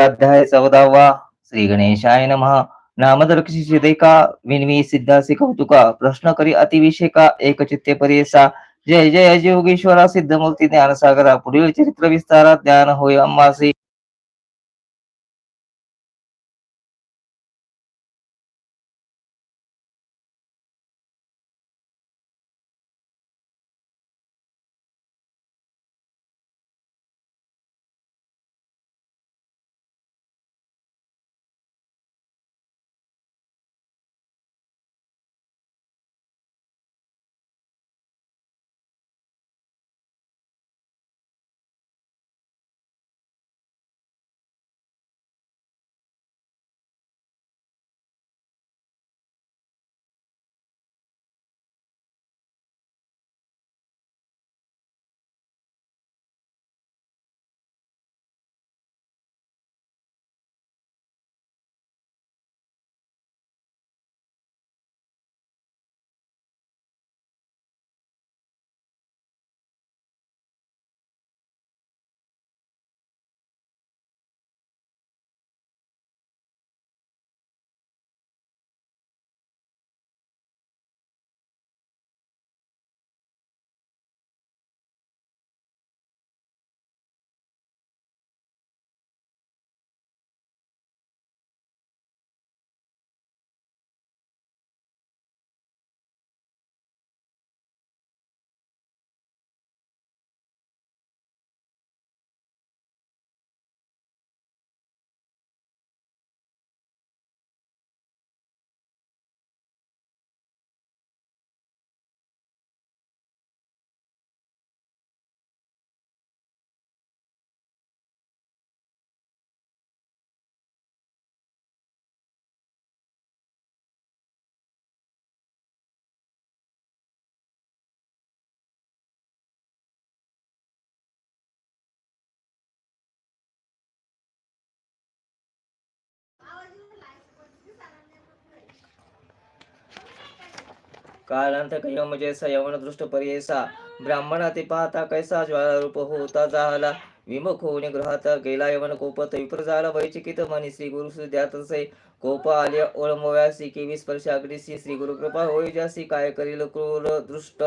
अध्याय चौदावा श्री गणेशाय नमः. नामदर्शी सिद्धेका विनवी सिद्धासी कौतुका प्रश्न करी अतिविषेका एक चित्ते परेसा. जय जय योगेश्वरा सिद्धमूर्ती ज्ञानसागरा पुढील चरित्र विस्तारात ज्ञान होय अम्मासी. कालांत कयम म्हणजे जैसा यवन दृष्ट पर्येसा ब्राह्मणा ते पाहता कैसा ज्वाला रूप होता झाला विमुख होऊन ग्रहात गेला यवन कोपत विप्र झाला वैचिकित मनी. श्री गुरु सुद्यातसे कोप आले ओळमव्यासी केवी स्पर्श अग्निसी श्री गुरु कृपा होई जासी काय करील क्रूर दृष्ट.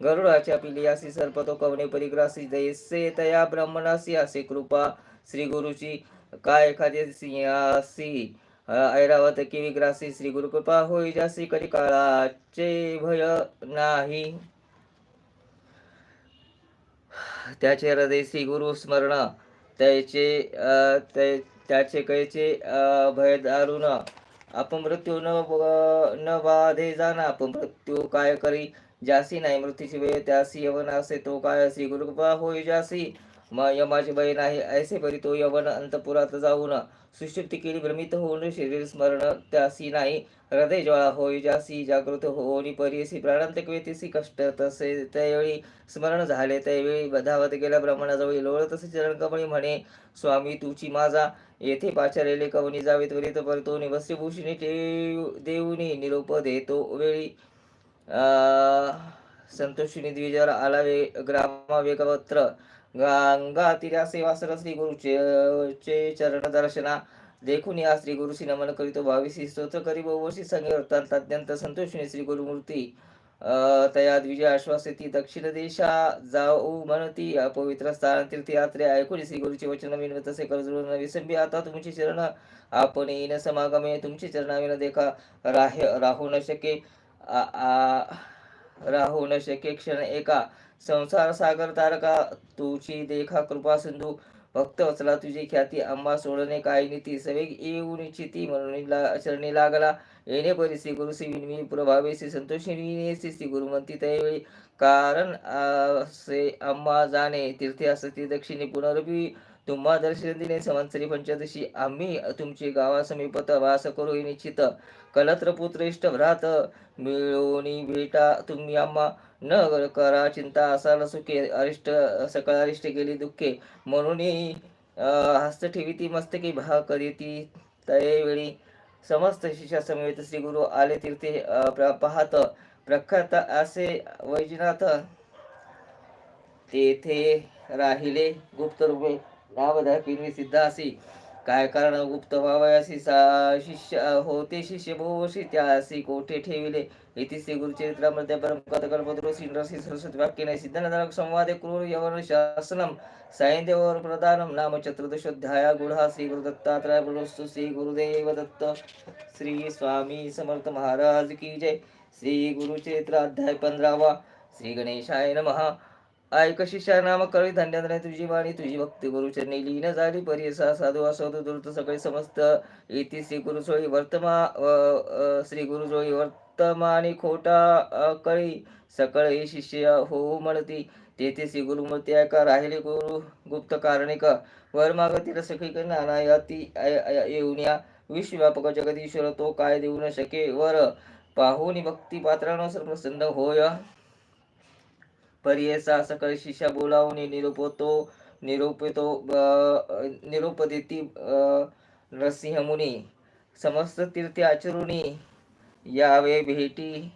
गरुडाच्या पिलियासी सर्पतो कवने परिग्रासी. जैसे तया ब्राह्मणासी असे कृपा. श्री गुरुची काय एखादी सिंहासी ऐरावत की विग्रासी श्री गुरुकृपा होई जासी कधी काळाचे भय नाही. त्याचे हृदय श्री गुरु स्मरण त्याचे त्याचे कैचे भय दारुण. अपमृत्यू न न बाधे जाना अपमृत्यू काय करी? जासी नाही मृत्यूची वेळ त्यासी यवन असे तो काय? श्री गुरुकृपा होई जासी. यमाची बहीण आहे ऐसे परी तो यवन अंतपुरात जाऊन सुषुप्ती केली भ्रमित होऊन शरीर स्मरण त्यासी नाही. हृदय ज्वाळा होई जासी जागृत होऊन परीसी प्राणांतक वेतीसी कष्ट तसे त्यावेळी स्मरण झाले. त्यावेळी धावत गेल्या ब्राह्मणाजवळ लोळ तसे चरण कमळी म्हणे स्वामी तुची माझा येथे पाचारेले कवनी जावे त्वरित परतो भूषणी देऊनी निरोप देतो वेळी. संतोषिनी द्विजर आला वे ग्रामा वेगवत्र गंगा तिरा सेवा श्री गुरुचे चे चरण दर्शना. देखून या श्री गुरुशी नमन करीतो भाविसी स्तोत्र करी बहुवर्षी संगे अत्यंत संतोषिनी श्री गुरुमूर्ती तया द्विजय आश्वासिती दक्षिण देशा जाऊ म्हणती पवित्र स्थान तीर्थयात्रे ऐकून श्री गुरुचे वचन विन तसे कर्जुन विसंबी. आता तुमचे चरण आपण येण समागमे तुमचे चरणाविन देखा राह राहू न शके. राहू न शके क्षण एका संसार सागर तारका तुझी देखा कृपा सिंधू भक्त वचला तुझी ख्याती आंबा सोडणे काय नीती सवेग येऊन इच्छिती म्हणून चरणी लागला. येणे परी श्री गुरु श्री विनमी प्रभावे श्री संतोषी श्री गुरुमंती त्यावेळी कारण असे आंबा जाणे तीर्थे असती दक्षिणी पुनरपी तुम्हा दर्शन दिने समंतरी पंचदशी आम्ही तुमची गावासमीपत वास करू निश्चित. कलत्र पुत्र इष्ट भ्रात मिळवणी भेटा तुम्ही आम्हा. न करा चिंता असाल सुखे अरिष्ट सकळ अरिष्ट गेली दुःखे. म्हणून हस्त ठेवी ती मस्तकी भा करीती. त्यावेळी समस्त शिष्या समेत श्री गुरु आले तीर्थे पाहत. प्रख्यात असे वैजनाथ तेथे राहिले. गुप्त रूपे नाव सिद्ध असी काय कारण गुप्त व्हावयासी सा शिष्य होते शिष्य बहुवर्षी त्यासी कोठे ठेविले? इति श्री गुरुचरित्रामध्ये परमकथ कल्पतरू श्री नरसिंह सरस्वती वाक्यने सिद्धनरक संवादे क्रूर यवन शासनम सायदेवर प्रदानम नाम चतुर्दशोध्याया गुढा श्री गुरुदत्तात्रय गुरुस्तु श्री गुरुदेव दत्त। श्री स्वामी समर्थ महाराज की जय। श्री गुरुचरित्र अध्याय पंधरावा। श्री गणेशाय नमः। ऐक शिष्या नाम कळी धन्यधने तुझी वाणी तुझी भक्ती गुरुचरणी लीन झाली परिसा साधू असोधू दुर्त सगळे समस्त। इति श्री गुरुचोळी वर्तमा अ, अ, श्री गुरुचोळी आणि खोटा कळी. सकळ हे शिष्य होऊ म्हणती. तेथे श्री गुरुमूर्ती ऐका राहिले गुरु गुप्त कारणिक वर मागतील सखी नाना याती येऊन या. विश्वव्यापक जगदीश्वर तो काय देऊ न शके? वर पाहून भक्ती पात्रानुसार प्रसन्न होय. पर्यसा सकळ शिष्या बोलावून निरूपतो निरूपितो अ, देती नरसिंह मुनी. समस्त तीर्थ आचरुणी यावे भेटी.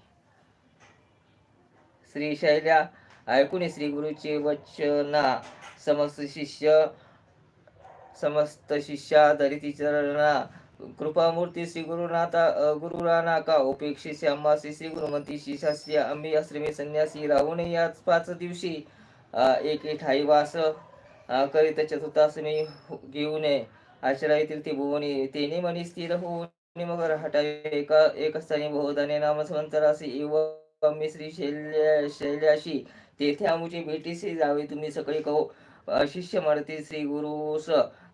श्री शैल्या ऐकून श्री गुरुचे वचना. समस्त शिष्य समस्त शिष्या धरिती चरणा. कृपामूर्ती श्री गुरुनाथा अ, गुरुराना का उपेक्षिसे अम्मासी श्री गुरुमती शिशास्य आम्ही आश्रमी संन्यासी राहून याच पाच दिवशी एक एके ठाई वास करीत चतुर्थासमी घेऊन आश्रय ते भुवनी तेने मनी स्थिर होऊन निमगर हटावे. एका एकस्थानी बहुधाने नामसंतरासी एव मिश्री श्री शैल्या शैल्याशी तेथे आमुची भेटीसी जावे. तुम्ही सगळे कहो. शिष्य मरती श्री गुरुस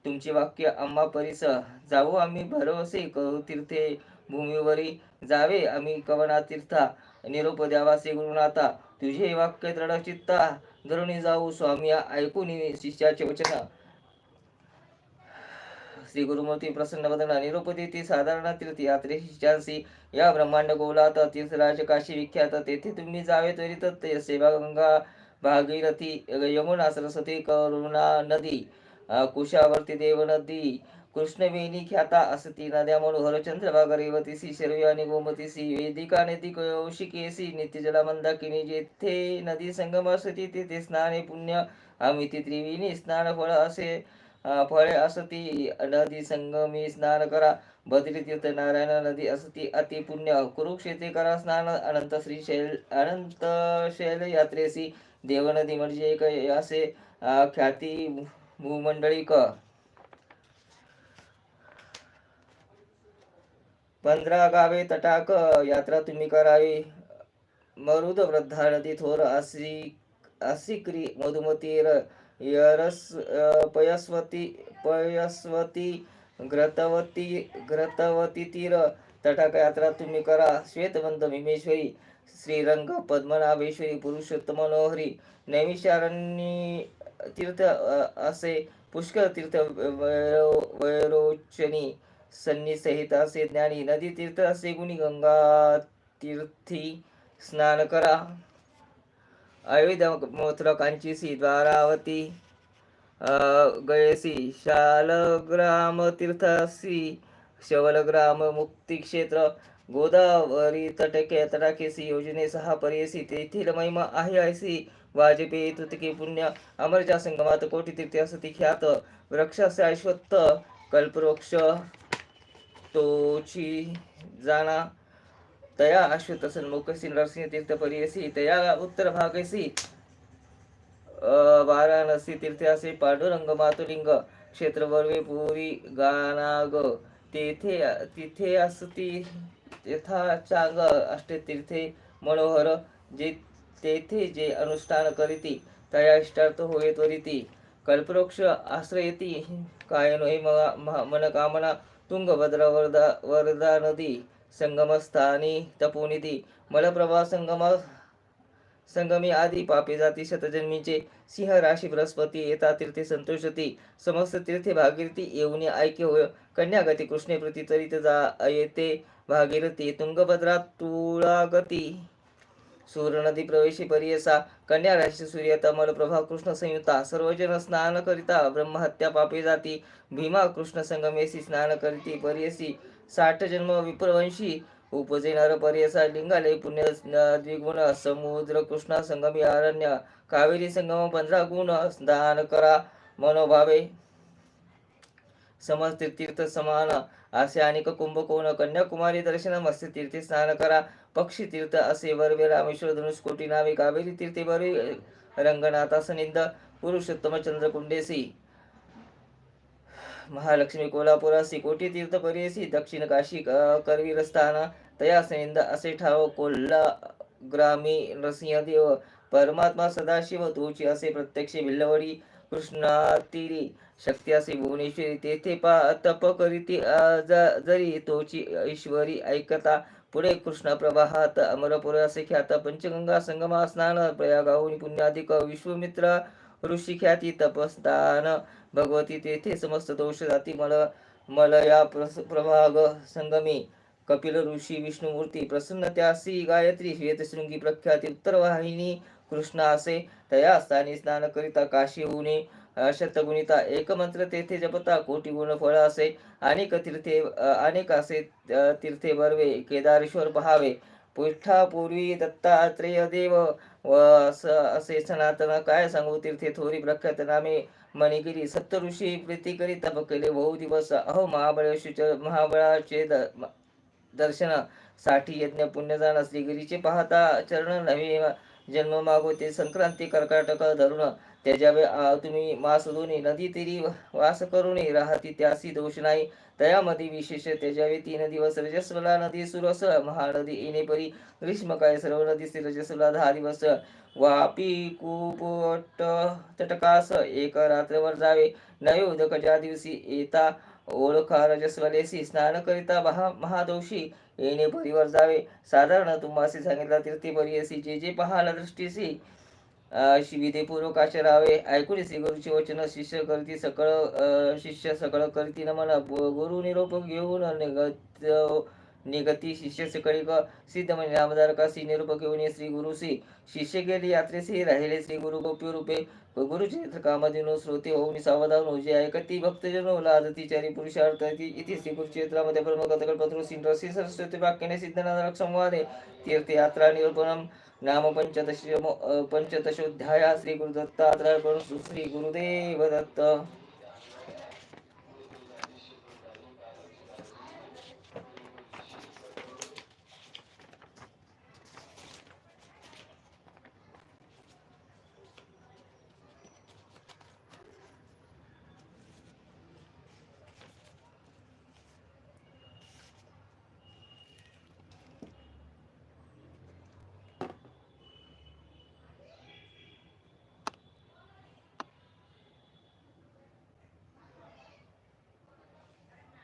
तुमचे वाक्य आम्हा परिस जावो आम्ही भरवसे करू तीर्थे भूमीवरी. जावे आम्ही कवना तीर्था. निरोप द्यावा श्री गुरुनाथा. तुझे वाक्य दृढ चित्ता धरुणी जाऊ स्वामी ऐकून शिष्याचे वचन. श्री गुरुमूर्ती प्रसन्न वदना निरोप ती साधारण तीर्थ यात्रे या ब्रह्मांड गोलात तीर्थराज काशी विख्यात. तेथे तुम्ही जावे त्वरित ते सेवा गंगा भागीरथी यमुना सरस्वती करुणा नदी कुशावर्ती देव नदी कृष्णवेणी ख्याता असती नद्या मनोहर चंद्रभागा रेवतीसी शर्वी आणि गोमतीसी वेदिका नदी कौशिकेसी नित्यजला मंदाकिनी जेथे नदी संगम असती तेथे स्नाने पुण्य आम्ही ती त्रिवेणी स्नान फळ असे फळे असती नदी संगमी स्नान करा. बद्री तीर्थ नारायण नदी असती अति पुण्य. कुरुक्षेत्री करा स्नान. अनंत श्री शैल अनंत शैल यात्रेसी. देवनदी म्हणजे एक असे ख्याती भूमंडळी क. पंधरा गावे तटाक यात्रा तुम्ही करावी. मरुद वृद्धा नदी थोर आसी आसिक्री मधुमतीर यरस पयस्वती पयस्वती ग्रतवती ग्रतवती तीर. तटाक यात्रा तुम्ही करा. श्वेतवंत भीमेश्वरी श्रीरंग पद्मनाभेश्वरी पुरुषोत्तम मनोहरी नैमिषारण्य तीर्थ असे पुष्कळ तीर्थ वैरो- वैरोचनी सन्नी सहित असे ज्ञानी नदी तीर्थ असे गुणी गंगा तीर्थी स्नान करा. अयोध्या मथुरा कांचीसी द्वारावती अ, गयसी शालग्राम तीर्थसी शवलग्राम मुक्तिक्षेत्र गोदावरी तटके तटाकेसी योजने सहा पर्यसी तेथील महिमा आहे ऐसी वाजपेयी तुतके पुण्य अमरच्या संगमात कोटी तीर्थ असती ख्यात वृक्षाचे अश्वत्थ कल्पवृक्ष तोची जाना तया अश्वत्थ नरसिंहतीर्थपरियसि तया उत्तरभागसि वाराणसी तीर्थे पांडुरंग मातुलिंग पुरी गानाग। तेथे तिथे असती यथा चांग अष्टे तीर्थे मनोहर जे तेथे जे अनुष्ठान करीती तया इष्टार्थ होय त्वरिती। कल्पवृक्ष आश्रयती काय नोही मनकामना तुंगभद्रा वरदा वरदा नदी। संगमस्थानी तपोनिधी मलप्रभा संगम संगमी आदी पापी जाती शतजन्मीचे सिंह राशी बृहस्पती येता तीर्थे संतोषती समस्त तीर्थे भागीरथी येऊन ऐक्य होय. कन्यागती कृष्णे प्रती तरित जा येते भागीरथी तुंगभद्रा तुळागती. सूर्य नदी प्रवेशी परियसा कन्या राशी सूर्य तमल प्रभा कृष्ण संयुता सर्वजन स्नान करिता ब्रह्महत्या पापे जाती भीमा कृष्ण संगमेशी स्नान करीती परियसी साठ जन्म विप्रवंशी उपजे नर पर्यसा लिंगाले पुण्य द्विगुण समुद्र कृष्ण संगमी अरण्य कावेरी संगम पंधरा गुण स्नान करा मनोभावे. समस्त तीर्थ समान असे अनेक कुंभकोण कन्याकुमारी दर्शन मत्स्य तीर्थे स्नान करा पक्षी तीर्थ असे वरवे रामेश्वर धनुष्कोटी नावे कावेरी तीर्थे बर्वे रंगनाथा सनिंद पुरुषोत्तम चंद्रकुंडेसी महालक्ष्मी कोल्हापुरासी कोटी तीर्थ परियसी दक्षिण काशी करवीर स्थान तया सनिंद असे ठाव कोल्हा ग्रामी नरसिंहदेव परमात्मा सदाशिव तुची असे प्रत्यक्ष भिल्लवडी कृष्णातिरी शक्ती असे भुवनेश्वरी तेथे पा तप करीती जरी तोची ईश्वरी ऐकता पुढे कृष्ण प्रवाहात अमरपुर असे ख्यात. पंचगंगा संगमा स्नान प्रयागाहून पुण्याधिक विश्वमित्र ऋषी ख्याती तपस्तान भगवती तेथे समस्त दोष जाती मल मलया प्रभाग संगमी. कपिल ऋषी विष्णुमूर्ती प्रसन्न त्यासी गायत्री श्वेतशृंगी प्रख्याती उत्तरवाहिनी कृष्ण असे तया स्थानी स्नान करिता काशी होऊने शतगुणिता एक मंत्र तेथे जपता कोटी गुण फळ असे अनेक तीर्थे अनेक असे तीर्थे बर्वे केदारेश्वर पहावे. पूर्वी दत्तात्रेय देव व असे सनातन काय सांगू? तीर्थे थोरी प्रख्यात नामे मणिगिरी सप्तऋषी प्रीती करी तप केले बहु दिवस अहो महाबळेश्वर महाबळाचे द- दर्शनसाठी यज्ञ पुण्यदान श्रीगिरीचे पाहता चरण नवी जन्म मागवते संक्रांती कर्काटक धरुण त्याच्या तुम्ही मास दोन्ही नदी तिरी वास करुणी राहती त्यासी दोष नाही. तयामध्ये विशेष त्याच्यावे तीन दिवस रजस्वला नदी सुरस महानदी येणे परी ग्रीष्म काय सर्व नदी रजस्वला दहा दिवस. वापी कुपट तटकास एक रात्रवर जावे नवे उदक दिवशी येता ओळखा रजस्वलेसी स्नान करिता महा महादोषी येणे परीवर जावे. साधारण तुम्हासी सांगितला तीर्थी परी असी जे जे पहाला दृष्टीसी शिविदेपूर्वक आचरावे ऐकून श्री गुरुचे वचन शिष्य करती सकळ शिष्य सकळ करती नमन गुरु निरोप घेऊन निगती शिष्य सकळिक सिद्ध म्हणजे नामधारकासी निरूप घेऊन ये श्री गुरुसी शिष्य गेले यात्रेसी राहिले श्री गुरु गोप्य रूपे. गुरुचरित्र कामधेनु श्रोते होऊन सावधान होजे ऐकती भक्तजन लाजती चारी पुरुषार्थ इति श्री गुरुचरित्रामध्ये ब्रह्मकथकड पत्र सिंद्रसी सरस्वती वाक्याने सिद्धनाथ संवादे तीर्थयात्रा निरूपणम नाम पंचदश पंचदशोध्याया श्री गुरुदत्तात्रय श्री गुरुदेव दत्त.